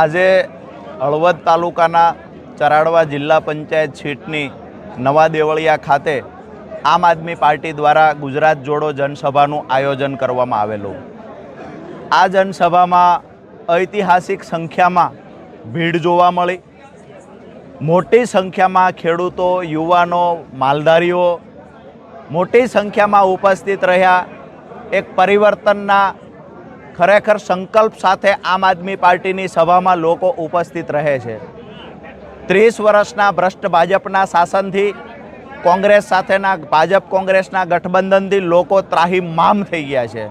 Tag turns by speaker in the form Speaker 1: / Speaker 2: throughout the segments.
Speaker 1: આજે હળવદ તાલુકાના ચરાડવા જિલ્લા પંચાયત સીટની નવા દેવળિયા ખાતે આમ આદમી પાર્ટી દ્વારા ગુજરાત જોડો જનસભાનું આયોજન કરવામાં આવેલું. આ જનસભામાં ઐતિહાસિક સંખ્યામાં ભીડ જોવા મળી. મોટી સંખ્યામાં ખેડૂતો, યુવાનો, માલધારીઓ મોટી સંખ્યામાં ઉપસ્થિત રહ્યા. એક પરિવર્તનના ખરેખર સંકલ્પ સાથે આમ આદમી પાર્ટીની સભામાં લોકો ઉપસ્થિત રહે છે. ત્રીસ વર્ષના ભ્રષ્ટ ભાજપના શાસનથી કોંગ્રેસ સાથેના, ભાજપ કોંગ્રેસના ગઠબંધનથી લોકો ત્રાહીમામ થઈ ગયા છે.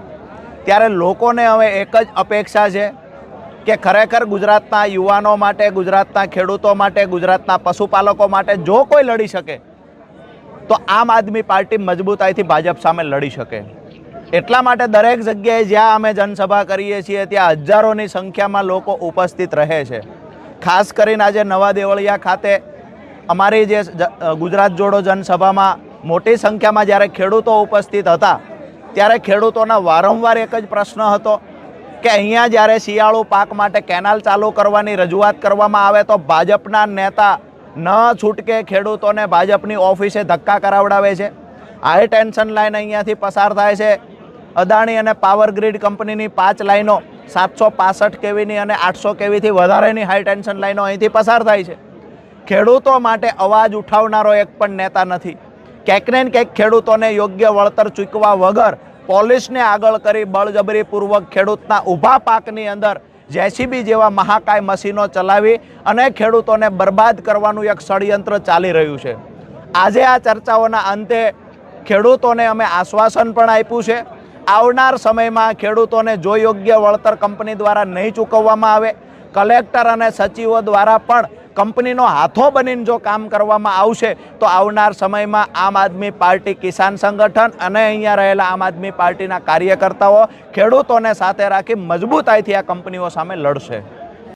Speaker 1: ત્યારે લોકોને હવે એક જ અપેક્ષા છે કે ખરેખર ગુજરાતના યુવાનો માટે, ગુજરાતના ખેડૂતો માટે, ગુજરાતના પશુપાલકો માટે જો કોઈ લડી શકે, તો આમ આદમી પાર્ટી મજબૂતાઈથી ભાજપ સામે લડી શકે. એટલા માટે દરેક જગ્યાએ જ્યાં અમે જનસભા કરીએ છીએ, ત્યાં હજારોની સંખ્યામાં લોકો ઉપસ્થિત રહે છે. ખાસ કરીને આજે નવા દેવળિયા ખાતે અમારી જે ગુજરાત જોડો જનસભામાં મોટી સંખ્યામાં જ્યારે ખેડૂતો ઉપસ્થિત હતા, ત્યારે ખેડૂતોના વારંવાર એક જ પ્રશ્ન હતો કે અહીંયા જ્યારે શિયાળુ પાક માટે કેનાલ ચાલુ કરવાની રજૂઆત કરવામાં આવે તો ભાજપના નેતા ન છૂટકે ખેડૂતોને ભાજપની ઓફિસે ધક્કા કરાવડાવે છે. હાઈ ટેન્શન લાઈન અહીંયાથી પસાર થાય છે. અદાણી અને પાવર ગ્રીડ કંપનીની પાંચ લાઈનો સાતસો પાસઠ કેવીની અને આઠસો કેવીથી વધારેની હાઈ ટેન્શન લાઈનો અહીંથી પસાર થાય છે. ખેડૂતો માટે અવાજ ઉઠાવનારો એક પણ નેતા નથી. ક્યાંક ને ક્યાંક ખેડૂતોને યોગ્ય વળતર ચૂકવા વગર પોલીસને આગળ કરી બળજબરીપૂર્વક ખેડૂતના ઊભા પાકની અંદર જેસીબી જેવા મહાકાય મશીનો ચલાવી અને ખેડૂતોને બરબાદ કરવાનું એક ષડયંત્ર ચાલી રહ્યું છે. આજે આ ચર્ચાઓના અંતે ખેડૂતોને અમે આશ્વાસન પણ આપ્યું છે. આવનાર સમયમાં ખેડૂતોને જો યોગ્ય વળતર કંપની દ્વારા નહીં ચૂકવવામાં આવે. કલેક્ટર અને સચિવો દ્વારા પણ કંપનીનો હાથો બનીને જો કામ કરવામાં આવશે, તો આવનાર સમયમાં આમ આદમી પાર્ટી કિસાન સંગઠન અને અહીંયા રહેલા આમ આદમી પાર્ટીના કાર્યકર્તાઓ ખેડૂતોને સાથે રાખી મજબૂતાઈથી આ કંપનીઓ સામે લડશે.